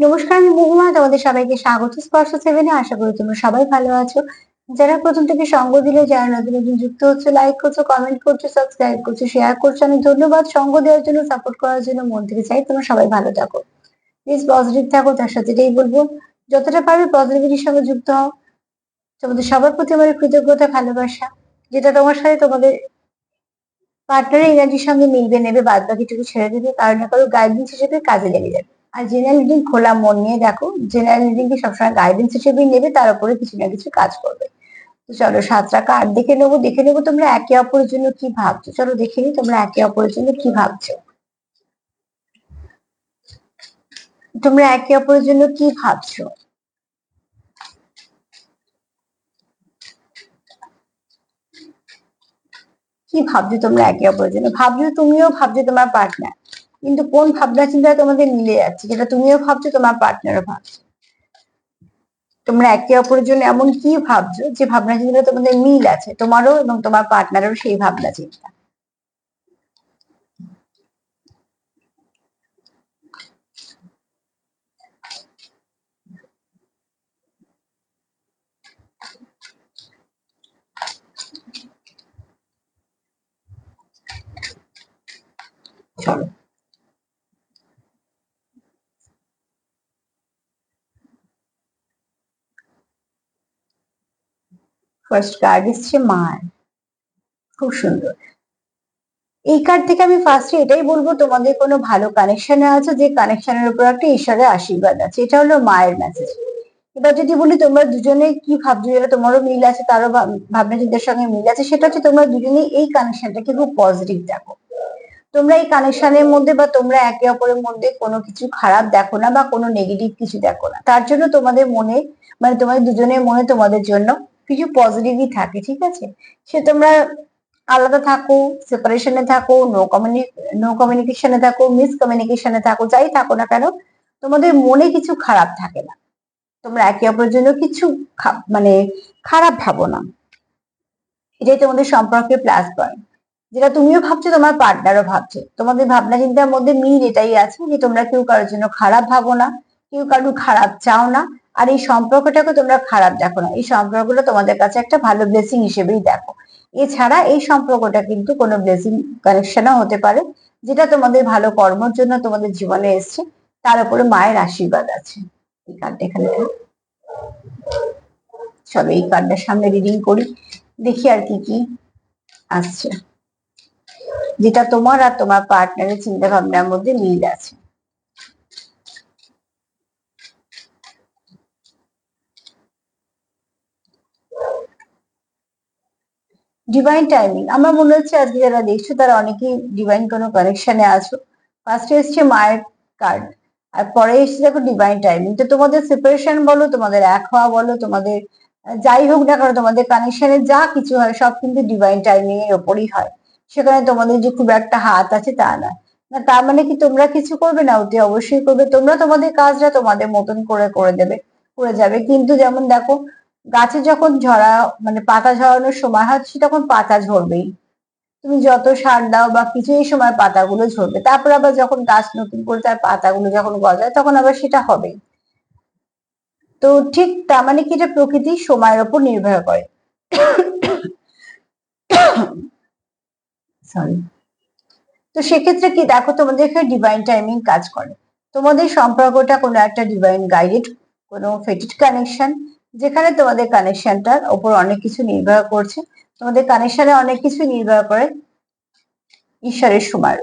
নমস্কার, আমি মহুমা তোমাদের সবাইকে স্বাগত। স্পর্শ সেভেনে আশা করি তোমরা সবাই ভালো আছো। যারা প্রথম থেকে সঙ্গ দিলে, যারা নতুন নতুন যুক্ত হচ্ছে লাইক করছ কমেন্ট করছ সাবস্ক্রাইব করছ শেয়ার করছ, আমি ধন্যবাদ। সঙ্গ দেওয়ার জন্য সাপোর্ট করার জন্য মন থেকে চাই তোমরা সবাই ভালো থাকো। প্লিজ পজিটিভ থাকো, তার সাথে এটাই বলব। যতটা পারবে পজিটিভিটির সঙ্গে যুক্ত হও। তোমাদের সবার প্রতি আমার কৃতজ্ঞতা, ভালোবাসা। যেটা তোমার সাথে তোমাদের পার্টনারের এনার্জির সঙ্গে মিলবে, নেবে বাদ বাকিটুকু ছেড়ে দেবে। কারও না কারও গাইডেন্স হিসেবে কাজে লেগে যাবে। আর জেনারেল রিডিং খোলা মন নিয়ে দেখো। জেনারেল রিডিং কে সবসময় গাইডেন্স হিসেবেই নেবে, তার উপরে কিছু না কিছু কাজ করবে। তো চলো সাতটা কার্ড দেখে নেব দেখে নেব তোমরা একে অপরের জন্য কি ভাবছ। চলো দেখে নিই তোমরা একে অপরের জন্য কি ভাবছ। তোমরা একে অপরের জন্য কি ভাবছ? কি ভাবছ তোমরা একে অপরের জন্য? ভাবছ তুমিও, ভাবছ তোমার পার্টনার কিন্তু কোন ভাবনা চিন্তা তোমাদের মিলে যাচ্ছে? যেটা তুমিও ভাবছ, তোমার পার্টনারও ভাবছে। তোমরা একে অপরের জন্য এমন কি ভাবছ যে ভাবনা চিন্তা তোমাদের মিল আছে? তোমারও এবং তোমার পার্টনারেরও সেই ভাবনা চিন্তা চলো। ফার্স্ট কার্ড এসছে মার খুব সুন্দর। এই কার্ড থেকে আমি ফার্স্টে এটাই বলব, তোমাদের কোনো ভালো কানেকশনে আছে, যে কানেকশনের উপর একটা ঈশ্বরের আশীর্বাদ আছে। এটা হলো মায়ের মেসেজ এবার যদি বলি তোমরা দুজনে কি ভাবছ যেটা তোমারও মিল আছে, তারও ভাব- ভাবনা চিন্তার সঙ্গে মিল আছে, সেটা হচ্ছে তোমরা দুজনেই এই কানেকশনটাকে খুব পজিটিভ দেখো। তোমরা এই কানেকশনের মধ্যে বা তোমরা একে অপরের মধ্যে কোনো কিছু খারাপ দেখো না বা কোনো নেগেটিভ কিছু দেখো না। তার জন্য তোমাদের মনে মানে তোমাদের দুজনের মনে তোমাদের জন্য কিছু পজিটিভই থাকে, ঠিক আছে? সে তোমরা আলাদা থাকো সেপারেশনে থাকো নো কমিউনি নো কমিউনিকেশনে থাকো মিস কমিউনিকেশনে থাকো, যাই থাকো না কেন, তোমাদের মনে কিছু খারাপ থাকে না। তোমরা একে অপরের জন্য কিছু মানে খারাপ ভাবো না। এটাই তোমাদের সম্পর্কে প্লাস পয়েন্ট যেটা তুমিও ভাবছ, তোমার পার্টনারও ভাবছে। তোমাদের ভাবনা চিন্তার মধ্যে মিল এটাই আছে যে তোমরা কেউ কারোর জন্য খারাপ ভাবো না, কেউ কারোর খারাপ চাও না। আর এই সম্পর্কটাকে তোমরা খারাপ দেখো না। এই সম্পর্কটা তোমাদের কাছে একটা ভালো ব্লেসিং হিসেবেই দেখো। এছাড়া এই সম্পর্কটা কিন্তু কোনো ব্লেসিং কানেকশনও হতে পারে, যেটা তোমাদের ভালো কর্মের জন্য তোমাদের জীবনে এসছে, তার উপরে মায়ের আশীর্বাদ আছে। এই কার্ডটা এখানে। চলো এই কার্ডটার সামনে রিডিং করি, দেখি আর কি কি আসছে। যেটা তোমার আর তোমার পার্টনারের চিন্তা ভাবনার মধ্যে মিল আছে। ডিভাইন টাইমিং আমার মনে হচ্ছে আজকে যারা দেখছ, তারা অনেকেই ডিভাইন কোনো কানেকশনে আছো। ফার্স্টে এসছে মায়ের কার্ড আর পরে এসছে দেখো ডিভাইন টাইমিং তো তোমাদের সেপারেশন বলো, তোমাদের এক হওয়া বলো, তোমাদের যাই হোক না কারণ তোমাদের কানেকশনে যা কিছু হয়, সব কিন্তু ডিভাইন টাইমিং এর ওপরই হয়। সেখানে তোমাদের যে খুব একটা হাত আছে তা না। না, তার মানে কি তোমরা কিছু করবে না, অতি অবশ্যই করবে। তোমরা তোমাদের কাজটা তোমাদের মতন করে করে দেবে, করে যাবে। কিন্তু যেমন দেখো গাছে যখন ঝরা মানে পাতা ঝরানোর সময় হচ্ছে তখন পাতা ঝরবেই। তুমি যত সার দাও বা কিছু, এই সময় পাতাগুলো ঝরবে। তারপর আবার যখন গাছ নতুন করে তার পাতাগুলো যখন গজায়, তখন আবার সেটা হবে তো ঠিক তার মানে কি? এটা প্রকৃতি সময়ের উপর নির্ভর করে। সরি তো সেক্ষেত্রে কি? দেখো, তোমাদের এখানে ডিভাইন টাইমিং কাজ করে। তোমাদের সম্পর্কটা কোনো একটা ডিভাইন গাইডেড কোনো ফেটিড কানেকশন যেখানে তোমাদের কানেকশনটার ওপর অনেক কিছু নির্ভর করছে, তোমাদের কানেকশনে অনেক কিছু নির্ভর করে ঈশ্বরের উপর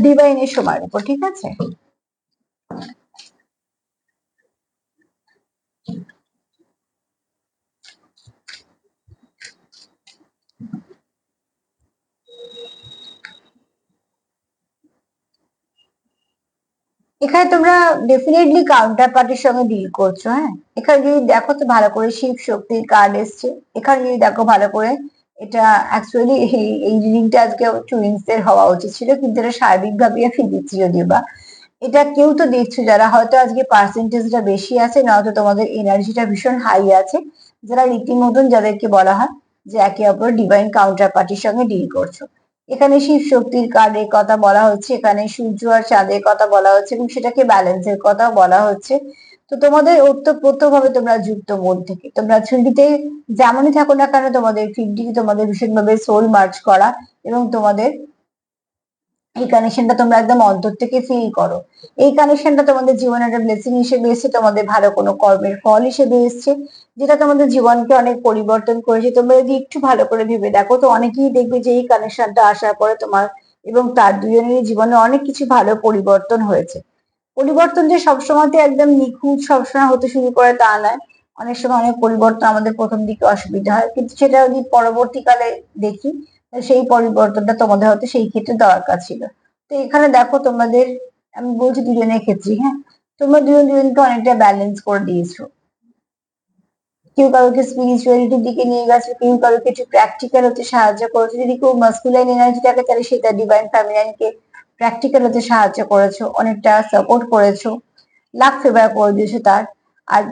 ডিভাইনের সময়ের উপর, ঠিক আছে? এখানে তোমরা ডেফিনেটলি কাউন্টার পার্টির সঙ্গে ডিল করছ হ্যাঁ? এখানে যদি দেখো তো ভালো করে শিব শক্তির কার্ড এসছে। এখানে যদি দেখো ভালো করে, এটা অ্যাকচুয়ালি এই রিডিংটা আজকে টুইন্স এর হওয়া উচিত ছিল, কিন্তু এটা সার্বিকভাবে আমি দিচ্ছি যদিও বা। এটা কেউ তো দেখছ যারা হয়তো আজকে পার্সেন্টেজটা বেশি আছে নয়তো তোমাদের এনার্জিটা ভীষণ হাই আছে, যারা রীতিমতন যাদেরকে বলা হয় যে একে অপর ডিভাইন কাউন্টার পার্টির সঙ্গে ডিল করছ। এখানে শিব শক্তির কার্ডের কথা বলা হচ্ছে, এখানে সূর্য আর চাঁদের কথা বলা হচ্ছে এবং সেটাকে ব্যালেন্সের কথা বলা হচ্ছে। তো তোমাদের ওতপ্রোত ভাবে তোমরা যুক্ত মন থেকে, তোমরা ছুটিতে যেমনই থাকো না কেন তোমাদের ফিফটি তোমাদের ভীষণভাবে সোল মার্চ করা এবং তোমাদের এই কানেকশনটা তোমরা একদম অন্তর থেকে ফিল করো। এই কানেকশনটা তোমাদের জীবনে একটা ব্লেসিং হিসেবে এসছে, তোমাদের ভালো কোনো কর্মের ফল হিসেবে এসছে, যেটা তোমাদের জীবনকে অনেক পরিবর্তন করেছে। তোমরা যদি একটু ভালো করে ভেবে দেখো, তো অনেকেই দেখবে যে এই কানেকশনটা আসার পরে তোমার এবং তার দুজনেরই জীবনে অনেক কিছু ভালো পরিবর্তন হয়েছে। পরিবর্তন যে সবসময়তে একদম নিখুঁত সবসময় হতে শুরু করে তা নয়। অনেক সময় অনেক পরিবর্তন আমাদের প্রথম দিকে অসুবিধা হয়। কিন্তু সেটা যদি পরবর্তীকালে দেখি সেই পরিবর্তনটা তোমাদের হয়তো সেই ক্ষেত্রে দরকার ছিল। তো এখানে দেখো তোমাদের, আমি বলছি দুজনের ক্ষেত্রে হ্যাঁ? তোমরা দুজন দুজনকে অনেকটা ব্যালেন্স করে দিয়েছ। কেউ কারোকে স্পিরিচুয়ালিটির দিকে নিয়ে গেছে, কেউ কারোকে একটু প্র্যাকটিক্যাল হতে সাহায্য করেছে। যদি কেউ মাস্কুলাইন এনার্জিটাকে তাহলে সেটা ডিভাইন ফ্যামিলিয়ানকে প্র্যাকটিক্যাল হতে সাহায্য করেছ, অনেকটা সাপোর্ট করেছ, লাখ ফেভার করে দিয়েছ তার। আর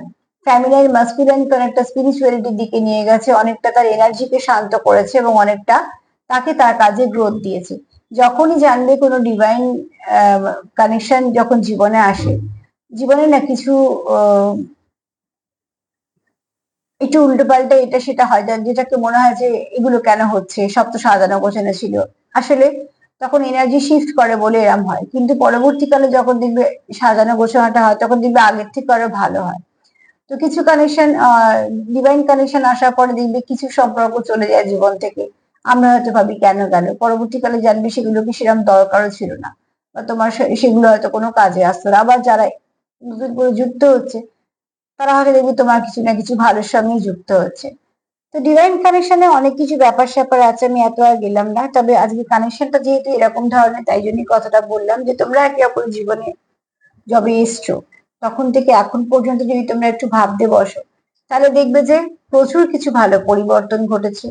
ফ্যামিলিয়ান মাস্কুলাইনকে অনেকটা স্পিরিচুয়ালিটির দিকে নিয়ে গেছে, অনেকটা তার এনার্জিকে শান্ত করেছে এবং অনেকটা তাকে তার কাজে গ্রোথ দিয়েছে। যখনই জানবে কোনো ডিভাইন কানেকশন যখন জীবনে আসে, জীবনে না কিছু একটু উল্টো পাল্টা এটা সেটা হয় যেটাকে মনে হয় যে এগুলো কেন হচ্ছে, সব তো সাজানো গোছানো ছিল। আসলে তখন এনার্জি শিফট করে বলে এরম হয়। কিন্তু পরবর্তীকালে যখন দেখবে সাজানো গোছানোটা হয়, তখন দেখবে আগের থেকে আরও ভালো হয়। তো কিছু কানেকশন ডিভাইন কানেকশন আসার পরে দেখবে কিছু সম্পর্ক চলে যায় জীবন থেকে। আমরা হয়তো ভাবি, কেন গেল পরবর্তীকালে জানবে সেগুলো কি সেরকম দরকারও ছিল না। বা তোমার সেগুলো হয়তো কোনো কাজে আসতো না। আবার যারা নতুন করে যুক্ত হচ্ছে, তারা হয়তো দেখবে তোমার কিছু না কিছু ভালোর সঙ্গে যুক্ত হচ্ছে। তো ডিভাইন কানেকশনে অনেক কিছু ব্যাপার স্যাপার আছে, আমি এত আর গেলাম না। তবে আজকে কানেকশনটা যেহেতু এরকম ধরনের, তাই জন্যই কথাটা বললাম যে, তোমরা একে অপর জীবনে যবে এসছো, তখন থেকে এখন পর্যন্ত যদি তোমরা একটু ভাবতে বসো, তাহলে দেখবে যে প্রচুর কিছু ভালো পরিবর্তন ঘটেছে।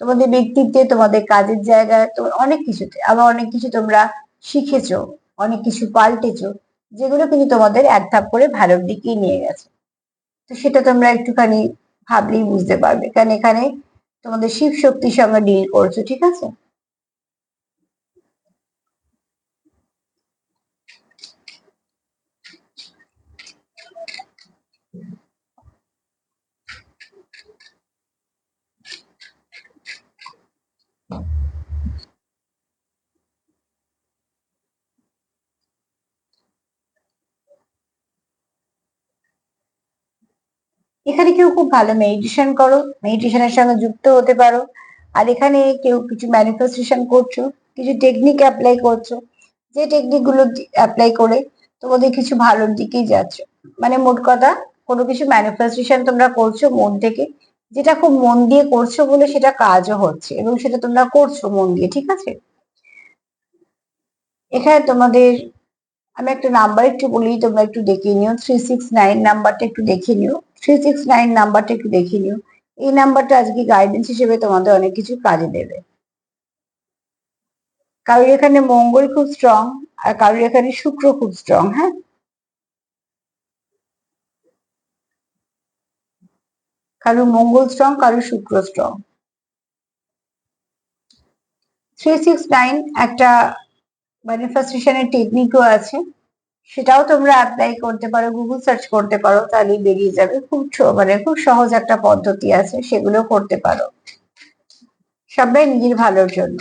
তোমাদের ব্যক্তিত্বে, তোমাদের কাজের জায়গায় তোমার অনেক কিছুতে। আবার অনেক কিছু তোমরা শিখেছো, অনেক কিছু পাল্টেছো, যেগুলো কিন্তু তোমাদের এক ধাপ করে ভালোর দিকেই নিয়ে গেছে। তো সেটা তোমরা একটুখানি ভাবলেই বুঝতে পারবে। কারণ এখানে তোমাদের শিব শক্তির সঙ্গে ডিল করছ, ঠিক আছে? এখানে কেউ খুব ভালো মেডিটেশন করো মেডিটেশনের সঙ্গে যুক্ত হতে পারো। আর এখানে কেউ কিছু ম্যানিফেস্টেশন করছ, কিছু টেকনিক অ্যাপ্লাই করছ, যে টেকনিকগুলো অ্যাপ্লাই করে তোমাদের কিছু ভালোর দিকেই যাচ্ছ। মানে মোট কথা, কোনো কিছু ম্যানিফেস্টেশন তোমরা করছ মন থেকে, যেটা খুব মন দিয়ে করছ বলে সেটা কাজও হচ্ছে এবং সেটা তোমরা করছ মন দিয়ে, ঠিক আছে? এখানে তোমাদের, আমি একটা নাম্বার একটু বলি, তোমরা একটু দেখে নিও থ্রি সিক্স নাইন নাম্বারটা একটু দেখে নিও। থ্রি সিক্স নাইন নাম্বারটা একটু দেখে নিও। এই নাম্বারটা আজকে গাইডেন্স হিসেবে তোমাদের অনেক কিছু কাজে দেবে। কারোর এখানে মঙ্গল খুব স্ট্রং আর কারোর এখানে শুক্র খুব স্ট্রং হ্যাঁ? কারোর মঙ্গল স্ট্রং কারোর শুক্র স্ট্রং থ্রি সিক্স নাইন একটা ম্যানিফেস্টেশনের টেকনিকও আছে। সেটাও তোমরা অ্যাপ্লাই করতে পারো গুগল সার্চ করতে পারো, তাহলেই বেরিয়ে যাবে। খুব মানে খুব সহজ একটা পদ্ধতি আছে, সেগুলো করতে পারো। সবাই নিজের ভালোর জন্য।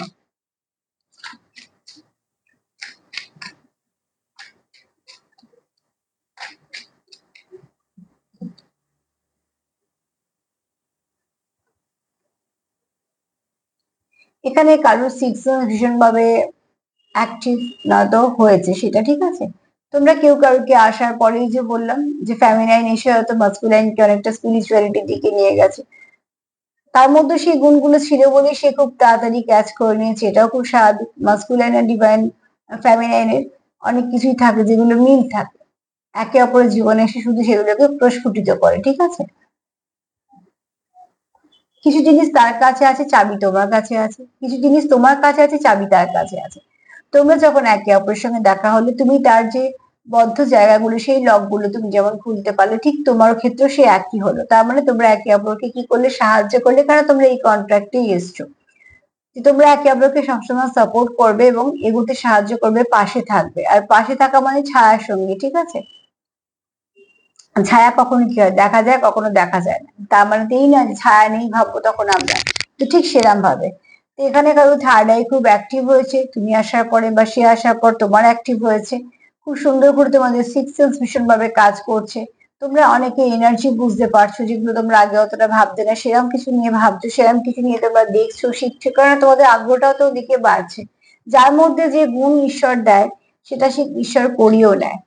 এখানে কারও সিক্স ভীষণভাবে অ্যাক্টিভ না তো হয়েছে, সেটা ঠিক আছে? তোমরা কেউ কারোকে আসার পরেই যে বললাম যে ফ্যামিনাইন এসে হয়তো মাস্কুলাইনকে অনেকটা স্পিরিচুয়ালিটির দিকে নিয়ে গেছে। তার মধ্যে সেই গুণগুলো ছিল বলে সে খুব তাড়াতাড়ি ক্যাচ করে নিয়েছে। এটাও খুব স্বাভাবিক। মাস্কুলাইন আর ডিভাইন ফ্যামিনাইনের অনেক কিছুই থাকে যেগুলো মিল থাকে। একে অপরের জীবনে এসে শুধু সেগুলোকে প্রস্ফুটিত করে, ঠিক আছে? কিছু জিনিস তার কাছে আছে, চাবি তোমার কাছে আছে। কিছু জিনিস তোমার কাছে আছে, চাবি তার কাছে আছে। তোমরা যখন একে অপরের সঙ্গে দেখা হলে, তুমি তার যে বদ্ধ জায়গাগুলো, সেই লকগুলো তুমি যেমন খুলতে পারলে, ঠিক তোমার ক্ষেত্রে সে একই হলো। তার মানে তোমরা একে অপরকে কি করলে? সাহায্য করলে, কারণ তোমরা এই কন্ট্রাক্টেই এসছো। যে তোমরা একে অপরকে সবসময় সাপোর্ট করবে এবং এগোতে সাহায্য করবে, পাশে থাকবে। আর পাশে থাকা মানে ছায়ার সঙ্গে, ঠিক আছে? ছায়া কখনো কি হয়? দেখা যায়, কখনো দেখা যায় না। তার মানে এই না ছায়া নেই, ভাববো তখন আমরা। তো ঠিক সেরাম ভাবে তো এখানে কারও আই খুব অ্যাক্টিভ হয়েছে, তুমি আসার পরে বা সে আসার পর তোমার অ্যাক্টিভ হয়েছে। খুব সুন্দর করে তোমাদের সিক্স সেন্স ভীষণ ভাবে কাজ করছে। তোমরা অনেকে এনার্জি বুঝতে পারছ যেগুলো তোমরা আগে অতটা ভাবতে না সেরকম কিছু নিয়ে ভাবছ সেরকম কিছু নিয়ে তোমরা দেখছ, শিখছো কারণ তোমাদের আগ্রহটাও তো ওদিকে বাড়ছে। যার মধ্যে যে গুণ ঈশ্বর দেয়, সেটা সে ঈশ্বর করিয়েও নেয়।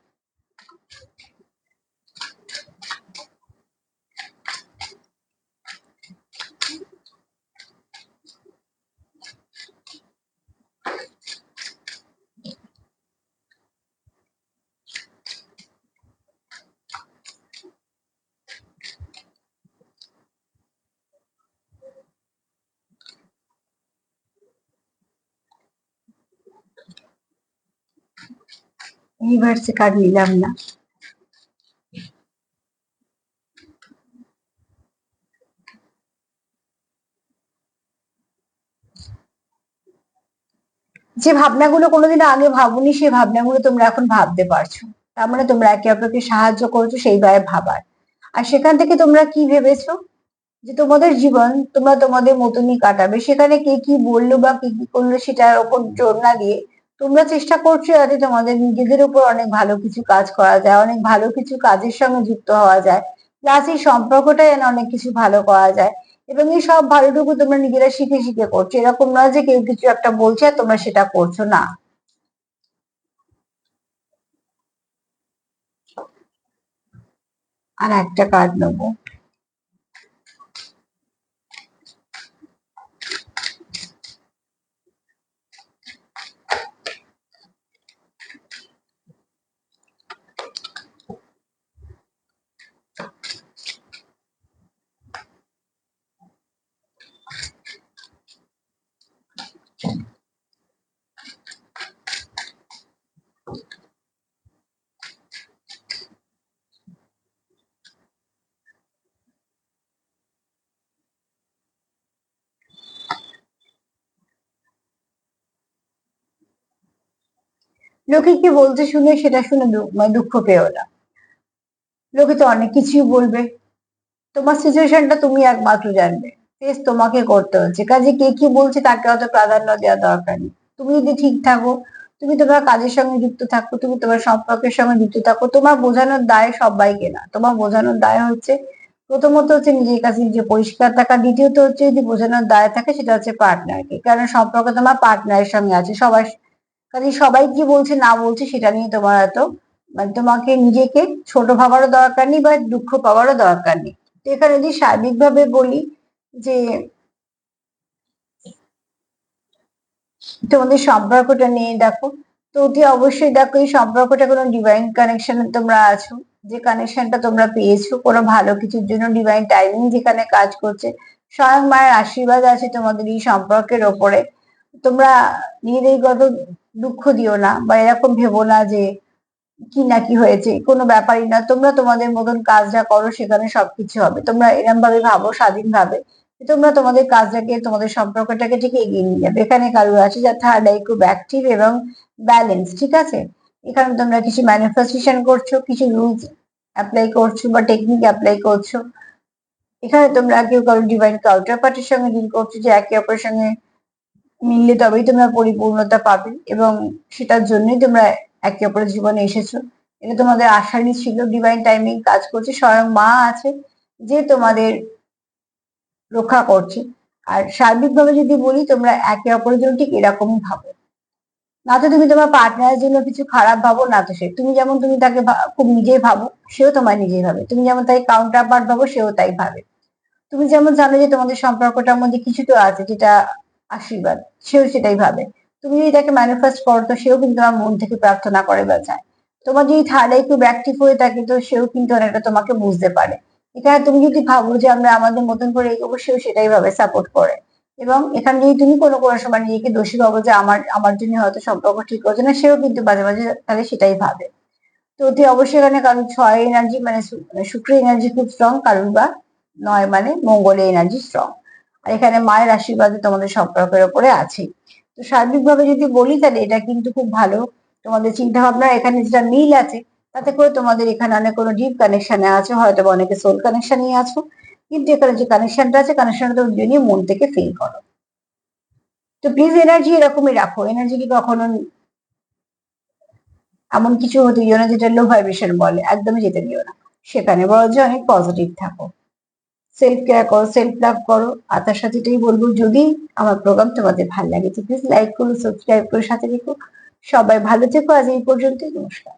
ইউনিভার্সে কার্ড নিলাম না যে ভাবনাগুলো কোনোদিন আগে ভাবুনি, সেই ভাবনাগুলো তোমরা এখন ভাবতে পারছ। তার মানে তোমরা একে অপরকে সাহায্য করছ সেইভাবে ভাবার। আর সেখান থেকে তোমরা কি ভেবেছো? যে তোমাদের জীবন তোমরা তোমাদের মতনই কাটাবে। সেখানে কে কি বলল বা কি কি করল সেটার ওপর জোর না দিয়ে তোমরা চেষ্টা করছ যাতে তোমাদের নিজেদের উপর অনেক ভালো কিছু কাজ করা যায়, অনেক ভালো কিছু কাজের সঙ্গে যুক্ত হওয়া যায়। প্লাস এই সম্পর্কটা যেন অনেক কিছু ভালো করা যায়। এবং এই সব ভালোটুকু তোমরা নিজেরা শিখে শিখে করছ। এরকম নয় যে কেউ কিছু একটা বলছে আর তোমরা সেটা করছ না। আর একটা কার্ড নেব। লোকে কি বলতে শুনে সেটা শুনে মানে দুঃখ পেও না। লোকে তো অনেক কিছুই বলবে। তোমার সিচুয়েশনটা তুমি একমাত্র জানবে। ফেস তোমাকে করতে হচ্ছে। কাজে কে কি বলছে তাকে অত প্রাধান্য দেওয়া দরকার নেই। তুমি যদি ঠিক থাকো, তুমি তোমার কাজের সঙ্গে যুক্ত থাকো, তুমি তোমার সম্পর্কের সঙ্গে যুক্ত থাকো, তোমার বোঝানোর দায় সবাইকে না তোমার বোঝানোর দায় হচ্ছে, প্রথমত হচ্ছে নিজের কাছে নিজে পরিষ্কার থাকা, দ্বিতীয়ত হচ্ছে যদি বোঝানোর দায় থাকে, সেটা হচ্ছে পার্টনারকে কারণ সম্পর্ক তোমার পার্টনারের সঙ্গে আছে সবাই কাজে সবাই কি বলছে, না বলছে, সেটা নিয়ে তোমার এত মানে তোমাকে নিজেকে ছোট ভাবারও দরকার নেই বা দুঃখ পাওয়ারও দরকার নেই। তো এখানে যদি সার্বিকভাবে বলি যে তোমাদের সম্পর্কটা নিয়ে দেখো, তো অতি অবশ্যই দেখো এই সম্পর্কটা কোনো ডিভাইন কানেকশনে তোমরা আছো, যে কানেকশনটা তোমরা পেয়েছ, কোনো ভালো কিছুর জন্য ডিভাইন টাইমিং যেখানে কাজ করছে, স্বয়ং মায়ের আশীর্বাদ আছে তোমাদের এই সম্পর্কের ওপরে। তোমরা নিজেদের গত দুঃখ দিও না বা এরকম ভেবো না যে কি না কি হয়েছে, কোনো ব্যাপারই না। তোমরা তোমাদের মতন কাজটা করো সেখানে সবকিছু হবে। তোমরা এরম ভাবে ভাবো স্বাধীন ভাবে তোমরা তোমাদের কাজটাকে, তোমাদের সম্পর্কটাকে ঠিক এগিয়ে নিয়ে যাবে। এখানে কারও আছে যা থার্ড আই খুব অ্যাক্টিভ এবং ব্যালেন্স ঠিক আছে? এখানে তোমরা কিছু ম্যানিফেস্টেশন করছ, কিছু রুলস অ্যাপ্লাই করছ বা টেকনিক অ্যাপ্লাই করছ। এখানে তোমরা কেউ কারও ডিভাইন কাউন্টার পার্টির সঙ্গে ডিল করছ যে একে অপরের সঙ্গে মিললে তবেই তোমরা পরিপূর্ণতা পাবে এবং সেটার জন্যই তোমরা একে অপরের জীবনে এসেছ। এটা তোমাদের আশারই ছিল ডিভাইন টাইমিং কাজ করছে, স্বয়ং মা আছে যে তোমাদের রক্ষা করছে। আর সার্বিকভাবে যদি বলি, তোমরা একে অপরের জন্য ঠিক এরকমই ভাবো। না তো তুমি তোমার পার্টনারের জন্য কিছু খারাপ ভাবো, না তো সে, তুমি যেমন তুমি তাকে খুব নিজেই ভাবো, সেও তোমার নিজেই ভাবে। তুমি যেমন তাই কাউন্টার পার্ট ভাবো, সেও তাই ভাবে। তুমি যেমন জানো যে তোমাদের সম্পর্কটার মধ্যে কিছু তো আছে যেটা আশীর্বাদ, সেও সেটাই ভাবে। তুমি যদি তাকে ম্যানিফেস্ট করো তো সেও কিন্তু তোমার মন থেকে প্রার্থনা করে বা চায় তোমার যদি থার্ড একটু খুব অ্যাক্টিভ হয়ে থাকে তো সেও কিন্তু অনেকটা তোমাকে বুঝতে পারে। এখানে তুমি যদি ভাবো যে আমরা আমাদের মতন করে এগোবো, সেও সেটাই ভাবে সাপোর্ট করে। এবং এখানে যদি তুমি কোনো কোনো সময় নিজেকে দোষী ভাবো যে আমার আমার জন্য হয়তো সম্পর্ক ঠিক হচ্ছে না, সেও কিন্তু মাঝে মাঝে তাহলে সেটাই ভাবে। তো অতি অবশ্যই এখানে কারণ ছয় এনার্জি মানে শুক্র এনার্জি খুব স্ট্রং কারণ বা নয় মানে মঙ্গলের এনার্জি স্ট্রং এখানে মায়ের আশীর্বাদে তোমাদের সম্পর্কের ওপরে আছে। তো সার্বিকভাবে যদি বলি, তাহলে এটা কিন্তু খুব ভালো। তোমাদের চিন্তা ভাবনা এখানে যেটা মিল আছে, তাতে করে তোমাদের এখানে অনেক কোনো ডিপ কানেকশনে আছো হয়তো অনেকে সোল কানেকশনে আছো, কিন্তু এখানে যে কানেকশনটা আছে কানেকশনটা তুমি দুজনই মন থেকে ফিল করো। তো প্লিজ এনার্জি এরকমই রাখো। এনার্জিকে কখনো এমন কিছু হতে দিও না, যেটা লো ভাইব্রেশন বলে, একদমই যেতে দিও না। সেখানে বরঞ্চ অনেক পজিটিভ থাকো। সেলফ কেয়ার করো সেলফ লাভ করো। আর তার সাথে এটাই বলব, যদি আমার প্রোগ্রাম তোমাদের ভালো লাগে, তো প্লিজ লাইক করো সাবস্ক্রাইব করে, সাথে দেখো সবাই ভালো থেকো, আজ এই পর্যন্তই, নমস্কার।